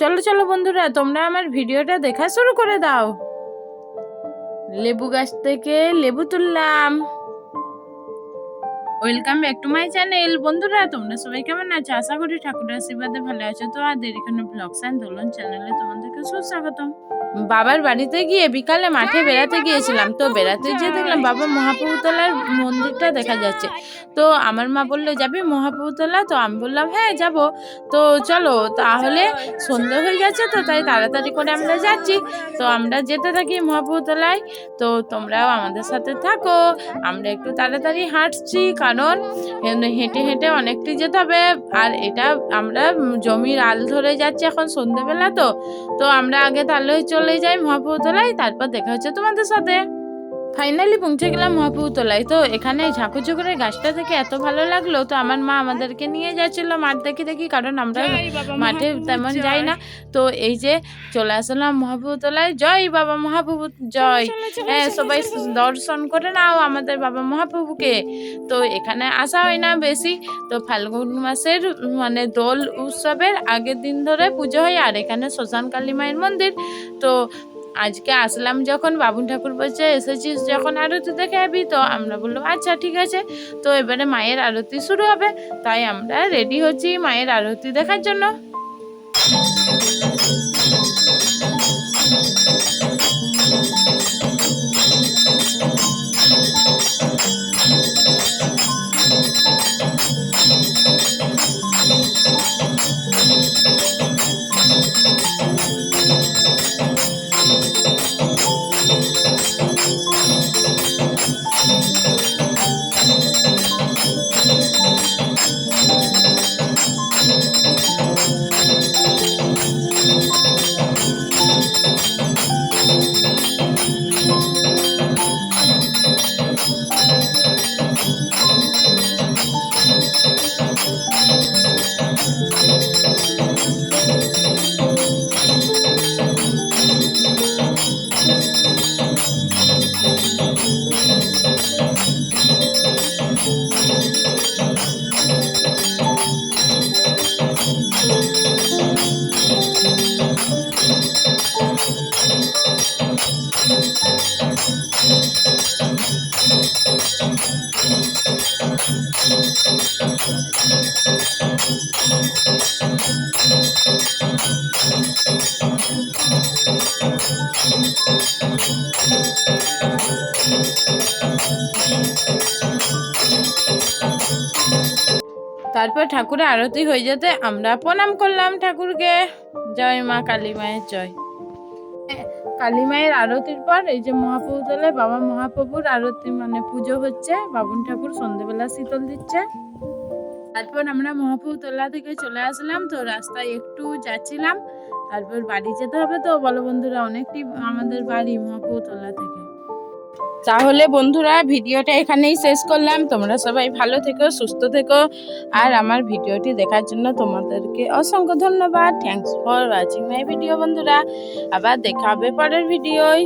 চলো চলো বন্ধুরা, তোমরা আমার ভিডিওটা দেখা শুরু করে দাও। লেবু গাছ থেকে লেবু তুললাম। Welcome back to my channel বন্ধুরা, তোমরা সবাই কেমন আছো? আশা করি ঠাকুর আশীর্বাদে ভালো আছো। তো আর দেরি কোনো ব্লগস অ্যান্ড দোলন চ্যানেলে তোমাদেরকে সুস্বাগতম। বাবার বাড়িতে গিয়ে বিকালে মাঠে বেড়াতে গিয়েছিলাম। তো বেড়াতে গিয়ে দেখলাম বাবা মহাপ্রভুতলার মন্দিরটা দেখা যাচ্ছে। তো আমার মা বলল, যাবি মহাপ্রভুতলা? তো আমি বললাম হ্যাঁ যাব। তো চলো, তাহলে সন্ধে হয়ে গেছে তো, তাই তাড়াতাড়ি করে আমরা যাচ্ছি। তো আমরা যেতে থাকি মহাপ্রভুতলায়। তো তোমরাও আমাদের সাথে থাকো। আমরা একটু তাড়াতাড়ি হাঁটছি, কারণ হেঁটে হেঁটে অনেকটি যেতে হবে। আর এটা আমরা জমির আল ধরে যাচ্ছি এখন সন্ধেবেলা তো। তো আমরা আগে তাহলে চলে যাই মহাপ্রভুতলায়, তারপর দেখা হচ্ছে তোমাদের সাথে। ফাইনালি পৌঁছে গেলাম মহাপ্রভুতলায় তো এখানে ঠাকুর চুকুরের গাছটা থেকে এত ভালো লাগল তো আমার মা আমাদেরকে নিয়ে যাচ্ছিল মাঠ দেখি দেখি কারণ আমরা মাঠে তেমন যাই না। তো এই যে চলে আসলাম মহাপ্রভুতলায় জয় বাবা মহাপ্রভু জয়। হ্যাঁ সবাই দর্শন করে নাও আমাদের বাবা মহাপ্রভুকে তো এখানে আসা হয় না বেশি। তো ফাল্গুন মাসের মানে দোল উৎসবের আগের দিন ধরে পুজো হয় আর এখানে শ্মশান কালী মায়ের মন্দির। তো আজকে আসলাম যখন, বাবুন ঠাকুর বলছে, এসেছিস যখন আরতি দেখে আবি? তো আমরা বললাম আচ্ছা ঠিক আছে। তো এবারে মায়ের আরতি শুরু হবে। তাই আমরা রেডি হচ্ছি মায়ের আরতি দেখার জন্য। তারপর ঠাকুরের আরতি হয়ে যেতে আমরা প্রণাম করলাম ঠাকুরকে। জয় মা কালী মায়ের জয়। কালী মায়ের আরতির পর এই যে মহাপ্রভু তোলে বাবা মহাপ্রভুর আরতি মানে পুজো হচ্ছে বাবুন ঠাকুর সন্ধেবেলা শীতল দিচ্ছে। তারপর আমরা মহাপ্রভু তোলা থেকে চলে আসলাম তো রাস্তায় একটু যাচ্ছিলাম। তারপর বাড়ি যেতে হবে তো, বলো বন্ধুরা, অনেকটি আমাদের বাড়ি মহাপ্রভু তোলা থেকে। তাহলে বন্ধুরা, ভিডিওটা এখানেই শেষ করলাম। তোমরা সবাই ভালো থেকো, সুস্থ থেকো। আর আমার ভিডিওটি দেখার জন্য তোমাদেরকে অসংখ্য ধন্যবাদ। Thanks for watching my video বন্ধুরা। আবার দেখা হবে পরের ভিডিওয়।